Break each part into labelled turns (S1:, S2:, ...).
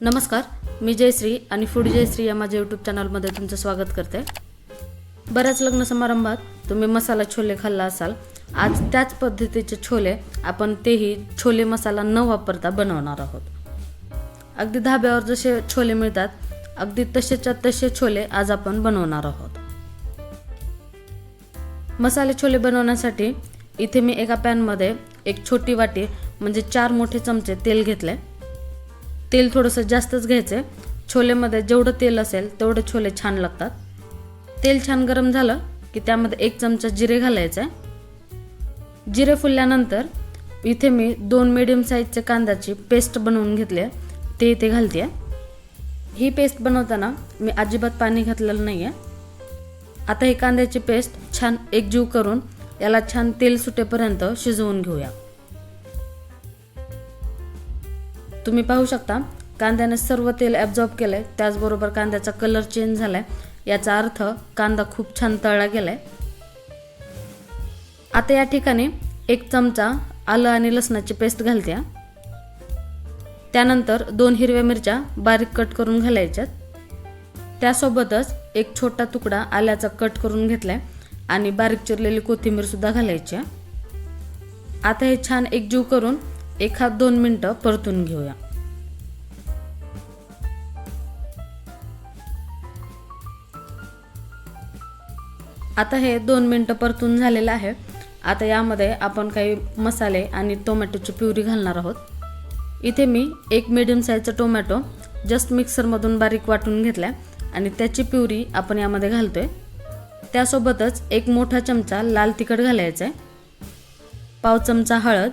S1: नमस्कार मी जयश्री आणि फूड जयश्री या माझ्या यूट्यूब चॅनलमध्ये तुमचं स्वागत करते. बऱ्याच लग्न समारंभात तुम्ही मसाला छोले खाल्ला असाल. आज त्याच पद्धतीचे छोले आपण तेही छोले मसाला न वापरता बनवणार आहोत. अगदी धाब्यावर जसे छोले मिळतात अगदी तसेच्या तसे छोले आज आपण बनवणार आहोत. मसाले छोले बनवण्यासाठी इथे मी एका पॅनमध्ये एक छोटी वाटी म्हणजे चार मोठे चमचे तेल घेतले. तेल थोडंसं जास्तच घ्यायचं आहे छोलेमध्ये जेवढं तेल असेल तेवढे छोले छान लागतात. तेल छान गरम झालं की त्यामध्ये एक चमचा जिरे घालायचं आहे जिरे फुलल्यानंतर इथे मी दोन मिडियम साईजच्या कांद्याची पेस्ट बनवून घेतली आहे. ते इथे घालते ही पेस्ट बनवताना मी अजिबात पाणी घातलेलं नाही आहे आता ही कांद्याची पेस्ट छान एकजीव करून याला छान तेल सुटेपर्यंत शिजवून घेऊया. तुम्ही पाहू शकता कांद्याने सर्व तेल ॲब्झॉर्ब केलंय त्याचबरोबर कांद्याचा कलर चेंज झालाय. याचा अर्थ कांदा खूप छान तळला गेलाय. आता या ठिकाणी एक चमचा आलं आणि लसणाची पेस्ट घालते त्यानंतर दोन हिरव्या मिरच्या बारीक कट करून घालायच्यात. त्यासोबतच एक छोटा तुकडा आल्याचा कट करून घेतलाय आणि बारीक चिरलेली कोथिंबीर सुद्धा घालायची आहे. आता हे छान एकजीव करून एखाद दोन मिनटं परतून घेऊया. आता हे दोन मिनटं परतून झालेलं आहे. आता यामध्ये आपण काही मसाले आणि टोमॅटोची प्युरी घालणार आहोत. इथे मी एक मिडियम साईजचा टोमॅटो जस्ट मिक्सरमधून बारीक वाटून घेतला आणि त्याची प्युरी आपण यामध्ये घालतोय. त्यासोबतच एक मोठा चमचा लाल तिखट घालायचा आहे पाव चमचा हळद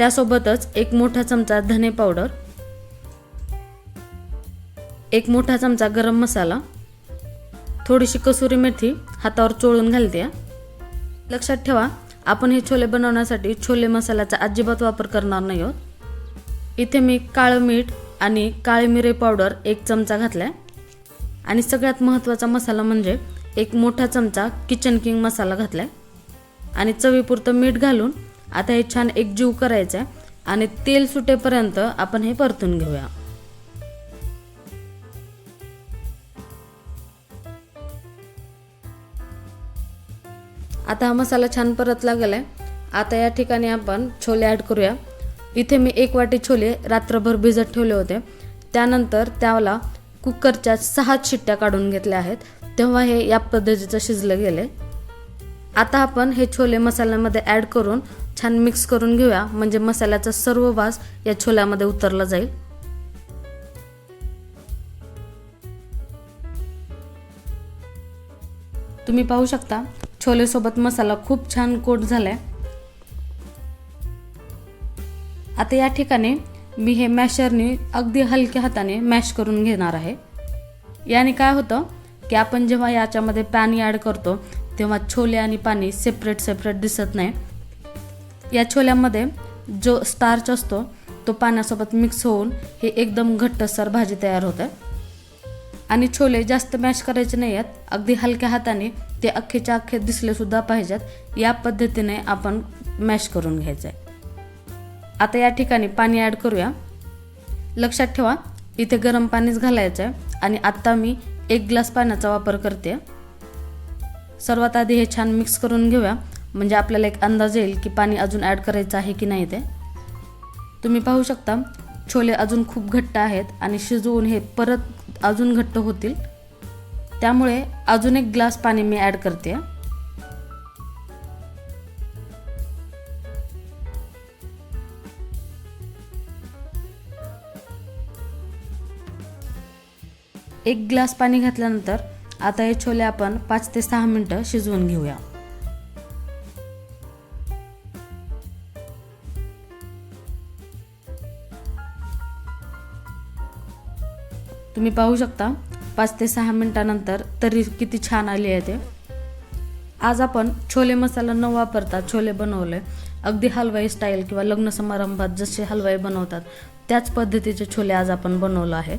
S1: त्यासोबतच एक मोठा चमचा धने पावडर एक मोठा चमचा गरम मसाला थोडीशी कसुरी मेथी हातावर चोळून घालते. लक्षात ठेवा आपण हे छोले बनवण्यासाठी छोले मसाल्याचा अजिबात वापर करणार नाही आहोत. इथे मी काळं मीठ आणि काळी मिरे पावडर एक चमचा घातलाय. आणि सगळ्यात महत्त्वाचा मसाला म्हणजे एक मोठा चमचा किचन किंग मसाला घातलाय. आणि चवीपुरतं मीठ घालून आता हे छान एकजीव करायचं आहे आणि तेल सुटेपर्यंत आपण हे परतून घेऊया. आता हा मसाला छान परतला गेलाय. आता या ठिकाणी आपण छोले ॲड करूया. इथे मी एक वाटी छोले रात्रभर भिजत ठेवले होते. त्यानंतर त्याला कुकरच्या सहा शिट्ट्या काढून घेतल्या आहेत. तेव्हा हे या पद्धतीचं शिजलं गेले आता आपण हे छोले मसाल्यामध्ये ॲड करून छान मिक्स करून घेऊया. म्हणजे मसाल्याचा सर्व वास या छोल्यामध्ये उतरला जाईल. तुम्ही पाहू शकता छोलेसोबत मसाला खूप छान कोट झालाय. आता या ठिकाणी मी हे मॅशरने अगदी हलक्या हाताने मॅश करून घेणार आहे. याने काय होतं की आपण जेव्हा याच्यामध्ये पाणी ॲड करतो तेव्हा छोले आणि पाणी सेपरेट सेपरेट दिसत नाही. या छोल्यामध्ये जो स्टार्च असतो तो पाण्यासोबत मिक्स होऊन हे एकदम घट्टसर भाजी तयार होते. आणि छोले जास्त मॅश करायचे नाही आहेत अगदी हलक्या हाताने ते अख्खेच्या अख्खे दिसलेसुद्धा पाहिजेत. या पद्धतीने आपण मॅश करून घ्यायचं. आहे आता या ठिकाणी पाणी ॲड करूया. लक्षात ठेवा इथे गरम पाणीच घालायचं आहे आणि आत्ता मी एक ग्लास पाण्याचा वापर करते. सर्वात आधी हे छान मिक्स करून घेऊया. म्हणजे आपल्याला एक अंदाज येईल की पाणी अजून ॲड करायचं आहे की नाही ते. तुम्ही पाहू शकता छोले अजून खूप घट्ट आहेत आणि शिजवून हे परत अजून घट्ट होतील. त्यामुळे अजून एक ग्लास पाणी मी ॲड करते. एक ग्लास पाणी घातल्यानंतर आता हे छोले आपण पाच ते सहा मिनटं शिजवून घेऊया. तुम्ही पाहू शकता पाच ते सहा मिनटानंतर तरी किती छान आली आहे ते. आज आपण छोले मसाला न वापरता छोले बनवले. अगदी हलवाई स्टाईल किंवा लग्न समारंभात जसे हलवाई बनवतात त्याच पद्धतीचे छोले आज आपण बनवलं आहे.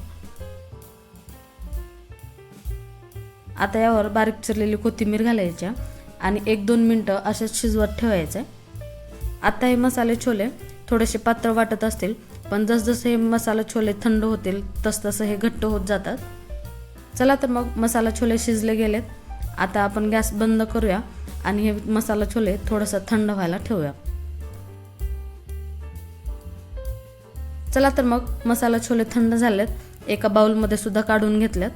S1: आता यावर बारीक चिरलेली कोथिंबीर घालायच्या आणि एक दोन मिनटं असेच शिजवत ठेवायचे. आता हे मसाले छोले थोडेसे पातळ वाटत असतील पण जसजसे हे मसाला छोले थंड होतील तसतसं हे घट्ट होत जातात. चला तर मग मसाला छोले शिजले गेलेत. आता आपण गॅस बंद करूया आणि हे मसाला छोले थोडंसं थंड व्हायला ठेवूया. चला तर मग मसाला छोले थंड झालेत. एका बाउलमध्ये सुद्धा काढून घेतल्यात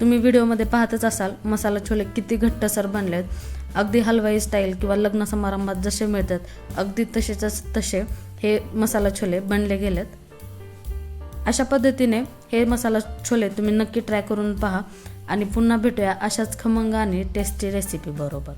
S1: तुम्ही व्हिडिओमध्ये पाहतच असाल मसाला छोले किती घट्टसर बनलेत. अगदी हलवाई स्टाईल किंवा लग्न समारंभात जसे मिळतात अगदी तसेच तसे हे मसाला छोले बनले गेलेत. अशा पद्धतीने हे मसाला छोले तुम्ही नक्की ट्राय करून पहा आणि पुन्हा भेटूया अशाच खमंग आणि टेस्टी रेसिपी बरोबर.